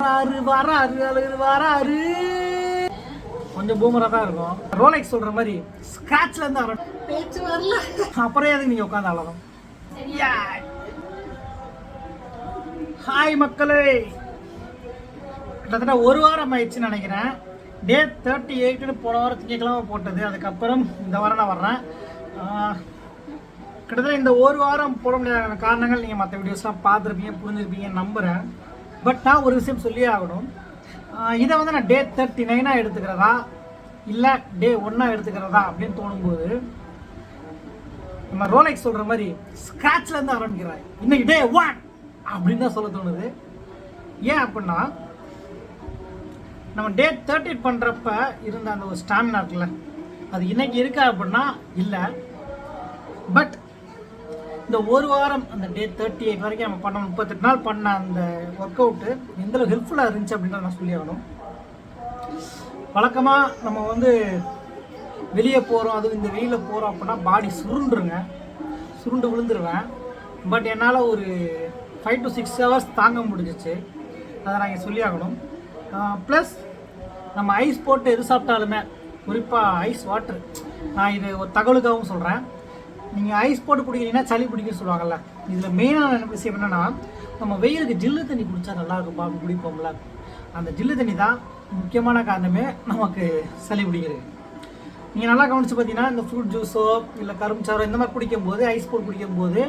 வராரு வராரு அழுகு வராரு. கொஞ்சம் பூமரா தான் இருக்கும். ரோலெக்ஸ் சொல்ற மாதிரி ஸ்கிராட்ச்ல இருந்து வரும் பேச்சு வரல. அப்புறம் எதுக்கு நீங்க உட்காந்து அழகும் ஹாய் மக்களே. கிட்டத்தட்ட ஒரு வாரம் ஆயிடுச்சுன்னு நினைக்கிறேன். டே தேர்ட்டி எயிட்னு போன வாரம் திங்கக்கிழமை போட்டது. அதுக்கப்புறம் இந்த வாரம் நான் வர்றேன். கிட்டத்தட்ட இந்த ஒரு வாரம் போட முடியாத காரணங்கள் நீங்கள் மற்ற வீடியோஸ்லாம் பார்த்துருப்பீங்க புரிஞ்சிருப்பீங்கன்னு நம்புகிறேன் பட் நான் ஒரு விஷயம் சொல்லியே ஆகணும். இதை வந்து நான் டே தேர்ட்டி நைனாக எடுத்துக்கிறதா? இல்லை டே ஒன்னாக எடுத்துக்கிறதா அப்படின்னு தோணும்போது நம்ம ரோலெக்ஸ் சொல்கிற மாதிரி ஸ்க்ராட்ச்லேருந்து ஆரம்பிக்கிறாய். இன்னைக்கு டே ஒன் அப்படின்னு தான் சொல்ல தோணுது. ஏன் அப்படின்னா நம்ம டே தேர்ட்டி பண்ணுறப்ப இருந்த அந்த ஒரு ஸ்டாமினா இருக்குல்ல அது இன்னைக்கு இருக்கா அப்படின்னா இல்லை. பட் இந்த ஒரு வாரம் அந்த டே தேர்ட்டி எயிட் வரைக்கும் நம்ம பண்ண முப்பத்தெட்டு நாள் பண்ண அந்த ஒர்க் அவுட்டு எந்தளவுக்கு ஹெல்ப்ஃபுல்லாக இருந்துச்சு அப்படின்றத நான் சொல்லி ஆகணும். வழக்கமாக நம்ம வந்து வெளியே போகிறோம் அதுவும் இந்த வெயிலில் போகிறோம் அப்படின்னா பாடி சுருண்டுருங்க. சுருண்டு விழுந்துருவேன். பட் என்னால் ஒரு ஃபைவ் டு சிக்ஸ் ஹவர்ஸ் தாங்க முடிஞ்சிச்சு. அதை நான் இங்கே சொல்லி ஆகணும். ப்ளஸ் நம்ம ஐஸ் போட்டு எது சாப்பிட்டாலுமே குறிப்பாக ஐஸ் வாட்டர் நான் இது ஒரு தகவலுக்காகவும் சொல்கிறேன் நீங்கள் ஐஸ் போட்டு குடிக்கிறீங்கன்னா சளி பிடிக்கும்னு சொல்லுவாங்கல்ல. இதில் மெயினான விஷயம் என்னென்னா நம்ம வெயிலுக்கு ஜில்லு தண்ணி குடித்தா நல்லா இருக்கும்பா அப்படி குடிப்போம்ல. அந்த ஜில்லு தண்ணி தான் முக்கியமான காரணமே நமக்கு சளி பிடிக்கிறது. நீங்கள் நல்லா கவனிச்சு பார்த்தீங்கன்னா இந்த ஃப்ரூட் ஜூஸோ இல்லை கரும்புச்சாரோ இந்த மாதிரி குடிக்கும்போது ஐஸ் போட்டு குடிக்கும்போது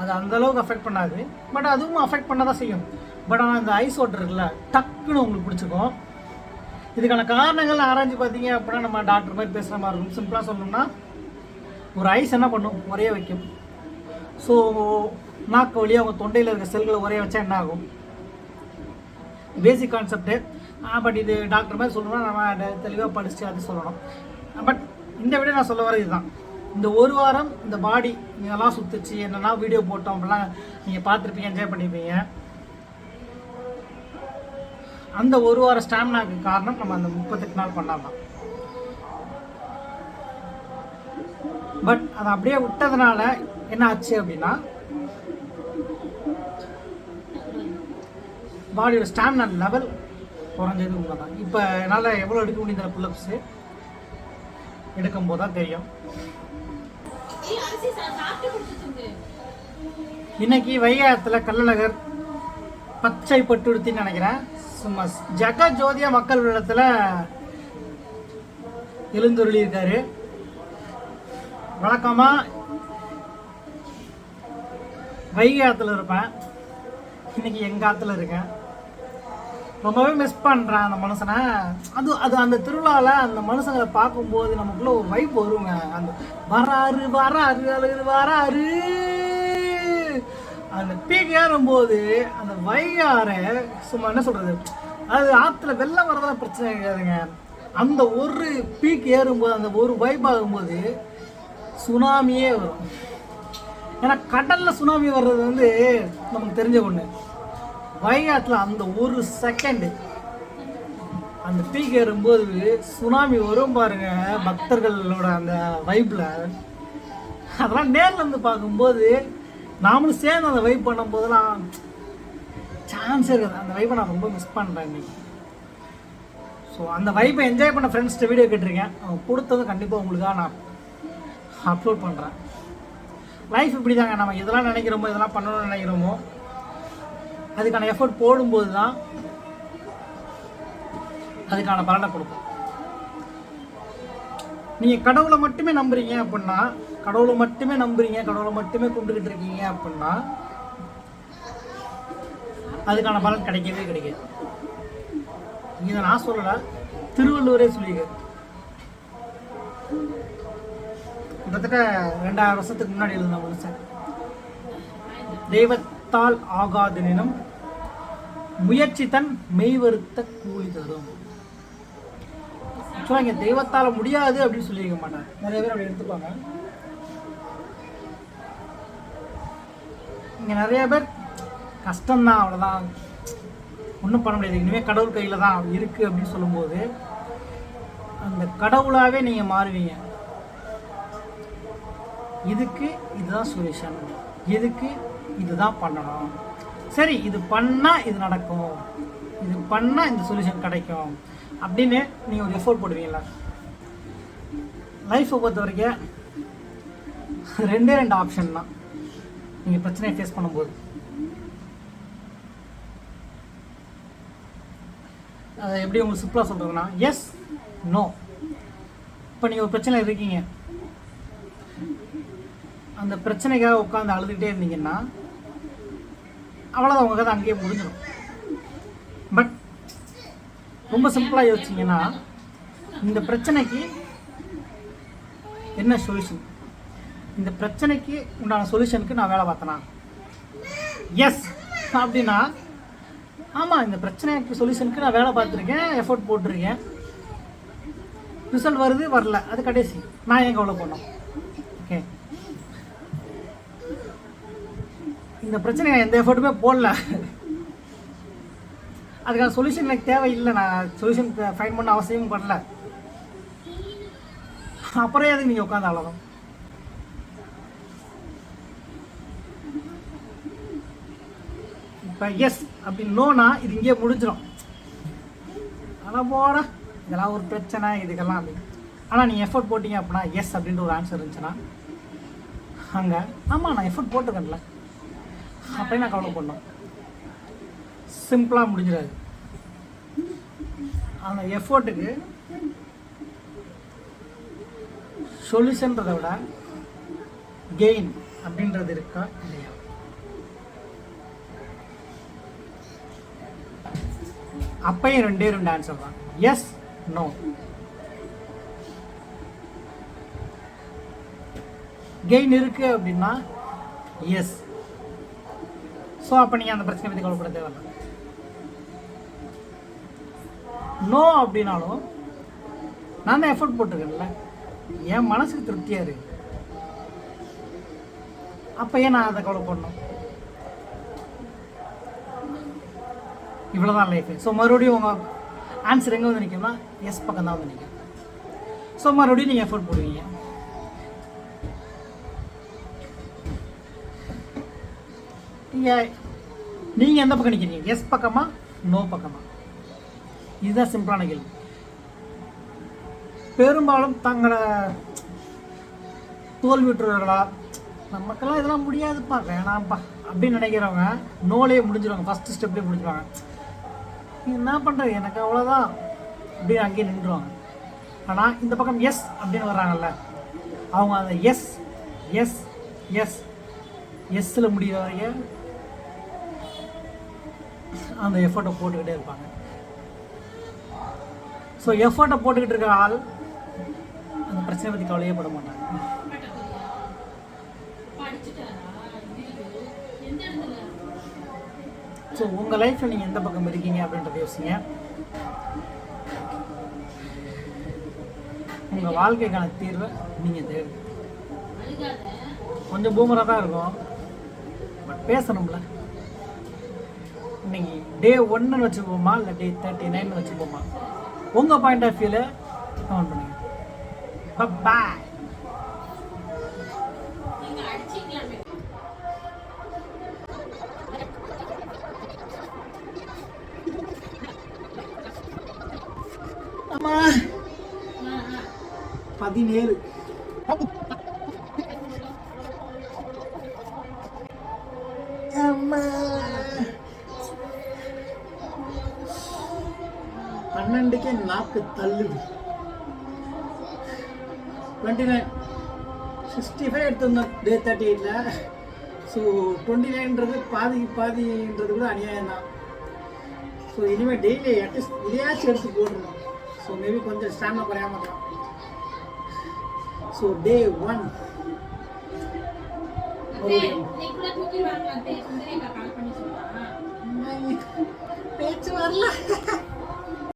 அது அந்த அளவுக்கு அஃபெக்ட் பண்ணாது. பட் அதுவும் அஃபெக்ட் பண்ண தான் செய்யும். பட் ஆனால் இந்த ஐஸ் வாட்டர் இருக்குல்ல டக்குன்னு உங்களுக்கு பிடிச்சிக்கும். இதுக்கான காரணங்கள் ஆராய்ஞ்சு பார்த்தீங்க அப்படின்னா நம்ம டாக்டர் மாதிரி பேசுகிற மாதிரி இருக்கும். சிம்பிளாக சொல்லணும்னா ஒரு ஐஸ் என்ன பண்ணும்? உரைய வைக்கும். ஸோ நாக்கு வழியாக அவங்க தொண்டையில் இருக்க செல்களை உரைய வச்சா என்ன ஆகும்? பேசிக் கான்செப்ட்டு பட் இது டாக்டர் மாதிரி சொல்லணும்னா நம்ம தெளிவாக படிச்சு அது சொல்லணும். பட் இந்த விட நான் சொல்ல வர இதுதான். இந்த ஒரு வாரம் இந்த பாடி இதெல்லாம் சுத்துச்சு என்னென்னா வீடியோ போட்டோம் அப்படிலாம் நீங்கள் பார்த்துருப்பீங்க என்ஜாய் பண்ணியிருப்பீங்க அந்த ஒரு வாரம் ஸ்டாமினாக்கு காரணம் நம்ம அந்த முப்பத்தெட்டு நாள் பண்ணாதான். பட் அதை அப்படியே விட்டதுனால என்ன ஆச்சு அப்படின்னா பாடியோட ஸ்டாமினா லெவல் குறைஞ்சது உண்மை தான் இப்போ என்னால் எவ்வளோ எடுக்க முடியுது புல்லப்ஸு எடுக்கும் போது தான் தெரியும். இன்னைக்கு வைகாயத்தில் கள்ளநகர் பச்சை பட்டுடுத்தின்னு நினைக்கிறேன். சும்மா ஜக ஜோதியா மக்கள் இடத்துல எழுந்துருளி இருக்காரு வழக்கமாக வைகை ஆற்றுல இருப்பேன். இன்னைக்கு எங்கள் ஆற்றுல இருக்கேன். ரொம்பவே மிஸ் பண்ணுறேன் அந்த மனுஷனை. அது அது அந்த திருவிழாவில் அந்த மனுஷங்களை பார்க்கும்போது நமக்குள்ள ஒரு வைப் வருங்க. அந்த வராரு வராரு அழுகு வராரு. அந்த பீக் ஏறும்போது அந்த வைகார சும்மா என்ன சொல்கிறது அது ஆற்றுல வெள்ளம் வரதெல்லாம் பிரச்சனை கிடையாதுங்க. அந்த ஒரு பீக் ஏறும்போது அந்த ஒரு வைப் ஆகும்போது சுனாமியே வரும். ஏன்னா கடலில் சுனாமி வர்றது வந்து நமக்கு தெரிஞ்ச ஒன்று வைகாட்டில் அந்த ஒரு செகண்டு அந்த பீக் ஏறும்போது சுனாமி வரும் பாருங்க பக்தர்களோட அந்த வைப்பில் அதெல்லாம் நேரில் இருந்து பார்க்கும்போது நாமளும் சேர்ந்து அந்த வைப் பண்ணும்போதெல்லாம் சான்ஸ் இருக்குது. அந்த வைப்பை நான் ரொம்ப மிஸ் பண்ணுறேன் இன்னைக்கு. ஸோ அந்த வைப்பை என்ஜாய் பண்ண ஃப்ரெண்ட்ஸ்கிட்ட வீடியோ கேட்டிருக்கேன். அவங்க கொடுத்ததும் கண்டிப்பாக உங்களுக்காக நான் அப்லோட் பண்ணுறேன் லைஃப் இப்படி தாங்க நம்ம இதெல்லாம் நினைக்கிறோமோ இதெல்லாம் பண்ணணும்னு நினைக்கிறோமோ அதுக்கான எஃபர்ட் போடும்போது தான் அதுக்கான பலனை கொடுக்கும். நீங்கள் கடவுளை மட்டுமே நம்புறீங்க அப்படின்னா கடவுளை மட்டுமே நம்புறீங்க கடவுளை மட்டுமே கொண்டுகிட்டு இருக்கீங்க அப்படின்னா அதுக்கான பலன் கிடைக்கவே கிடைக்காது. இதை நான் சொல்லலை திருவள்ளுவரே சொல்லியிருக்காரு கிட்டத்தட்ட ரெண்டாயிரம் வருஷத்துக்கு முன்னாடி இருந்த சார். தெய்வத்தால் ஆகாதனினும் முயற்சி தன் மெய்வருத்த கூலி தரும். ஆக்சுவலாக இங்கே தெய்வத்தால் முடியாது அப்படின்னு சொல்லியிருக்க மாட்டாங்க. நிறைய பேர் அப்படி எடுத்துப்பாங்க. இங்கே நிறைய பேர் கஷ்டம்தான் அவ்வளோதான் ஒன்றும் பண்ண முடியாது. இனிமேல் கடவுள் கையில் தான் இருக்குது அப்படின்னு சொல்லும்போது அந்த கடவுளாகவே நீங்கள் மாறுவீங்க. இதுக்கு இதுதான் சொல்யூஷன் இதுக்கு இதுதான் பண்ணணும்? சரி இது பண்ணால் இது நடக்கும். இது பண்ணால் இந்த சொல்யூஷன் கிடைக்கும். அப்படின்னு நீங்கள் ஒரு எஃபோர்ட் போடுவீங்களா லைஃப்பை பொறுத்த வரைக்கும் ரெண்டே ரெண்டு ஆப்ஷன் தான் நீங்கள் பிரச்சனையை ஃபேஸ் பண்ணும்போது. அதை எப்படி உங்களுக்கு சிம்பிளாக சொல்கிறதுனா எஸ் நோ இப்போ நீங்கள் ஒரு பிரச்சனை இருக்கீங்க. அந்த பிரச்சனைக்காக உட்காந்து அழுதுகிட்டே இருந்தீங்கன்னா அவ்வளோதான் உங்கள் கதை அங்கேயே முடிஞ்சிடும். பட் ரொம்ப சிம்பிளாக யோசிச்சிங்கன்னா இந்த பிரச்சனைக்கு என்ன சொல்யூஷன் இந்த பிரச்சனைக்கு உண்டான சொல்யூஷனுக்கு நான் வேலை பார்த்தேனா? எஸ் அப்படின்னா ஆமாம் இந்த பிரச்சனைக்கு சொல்யூஷனுக்கு நான் வேலை பார்த்துருக்கேன் எஃபோர்ட் போட்டிருக்கேன். ரிசல்ட் வருது வரல. அது கடைசி. நான் ஏன் கவலை பண்ணோம் இந்த பிரச்சனை எந்த எஃபர்ட்டுமே போடல. அதுக்கான சொல்யூஷன் எனக்கு தேவையில்லை. நான் சொல்யூஷன் ஃபைன் பண்ண அவசியமும் படல. அப்புறம் எதுக்கு நீங்கள் உட்காந்து அழகும் இப்போ எஸ் அப்படி நோனா இது இங்கேயே முடிஞ்சிடும் ஆனால் போட. இதெல்லாம் ஒரு பிரச்சனை இதுக்கெல்லாம் அப்படி. ஆனால் நீங்கள் எஃபோர்ட் போட்டீங்க அப்படின்னா எஸ் அப்படின்ற ஒரு ஆன்சர் இருந்துச்சுன்னா அங்கே ஆமாம் நான் எஃபோர்ட் போட்டுக்கல அப்படியே நான் கவனம் பண்ணோம் சிம்பிளாக முடிஞ்சிடாது. அந்த எஃபோர்ட்டுக்கு சொல்யூஷன்றதை விட கெயின் அப்படின்றது இருக்கா இல்லையா? அப்பையும் ரெண்டே ரெண்டு ஆன்சர் தான். எஸ் நோ கெயின் இருக்கு அப்படின்னா எஸ் ஸோ அப்போ நீங்கள் அந்த பிரச்சனை பற்றி கவலைப்பட தேவையில்லை. நோ அப்படின்னாலும் நான் தான் எஃபர்ட் போட்டிருக்கேன்ல. என் மனசுக்கு திருப்தியாக இருக்கு. அப்போ ஏன் நான் அதை கவலை பண்ணணும் இவ்வளோதான் லைஃப் ஸோ மறுபடியும் உங்கள் ஆன்சர் எங்கே வந்து நிற்கும்னா எஸ் பக்கம் தான் வந்து நிற்கும் ஸோ மறுபடியும் நீங்கள் எஃபோர்ட் போடுவீங்க. நீங்கள் நீங்கள் எந்த பக்கம் நிற்கிறீங்க எஸ் பக்கமா? நோ பக்கமா? இதுதான் சிம்பிளான கேள்வி. பெரும்பாலும் தங்களை தோல்வியுற்றவர்களா நமக்கெல்லாம் இதெல்லாம் முடியாதுப்பா வேணாம்ப்பா. அப்படின்னு நினைக்கிறவங்க நோலே முடிஞ்சிருவாங்க. ஃபஸ்ட்டு ஸ்டெப்லேயே முடிஞ்சிருவாங்க. என்ன பண்ணுறது எனக்கு அவ்வளோதான் அப்படின்னு அங்கேயே நின்றுவாங்க ஆனால் இந்த பக்கம் எஸ் அப்படின்னு வர்றாங்கல்ல அவங்க அந்த எஸ் எஸ் எஸ் எஸ்ஸில் முடிகிற வரைக்கும் அந்த எஃபர்ட்டை போட்டுக்கிட்டே இருப்பாங்க. ஸோ எஃபர்ட்டை போட்டுக்கிட்டு இருக்க ஆள் அந்த பிரச்சனை பற்றி கவலையே பட மாட்டாங்க. ஸோ உங்கள் லைஃப்பில் நீங்கள் எந்த பக்கம் இருக்கீங்க அப்படின்றத யோசிங்க. உங்கள் வாழ்க்கைக்கான தீர்வை நீங்கள் தேடு. கொஞ்சம் பூமராக தான் இருக்கும். பட் பேசணும்ல. இன்னைக்கு டே ஒன்னு வச்சுப்போமா இல்லை டே தேர்ட்டி நைன் வச்சுப்போமா? உங்கள் பாயிண்ட் ஆஃப் வியூவில் கமெண்ட் பண்ணுங்க. பாய் பதினேழு. அம்மா. பன்னெண்டுக்கே நாக்கு தள்ளுது. டுவெண்ட்டி நைன் சிக்ஸ்டி ஃபைவ் எடுத்திருந்தோம் டே தேர்ட்டி எயிட்டில் ஸோ டுவெண்ட்டி நைன்றது பாதிக்கு பாதின்றது கூட அநியாயம் தான். ஸோ இனிமேல் டெய்லி அட்லீஸ்ட் இதையாச்சும் எடுத்து போடணும். ஸோ மேபி கொஞ்சம் ஸ்டாமினா குறையாம இருக்கலாம். So day one. பேச்சு வரல.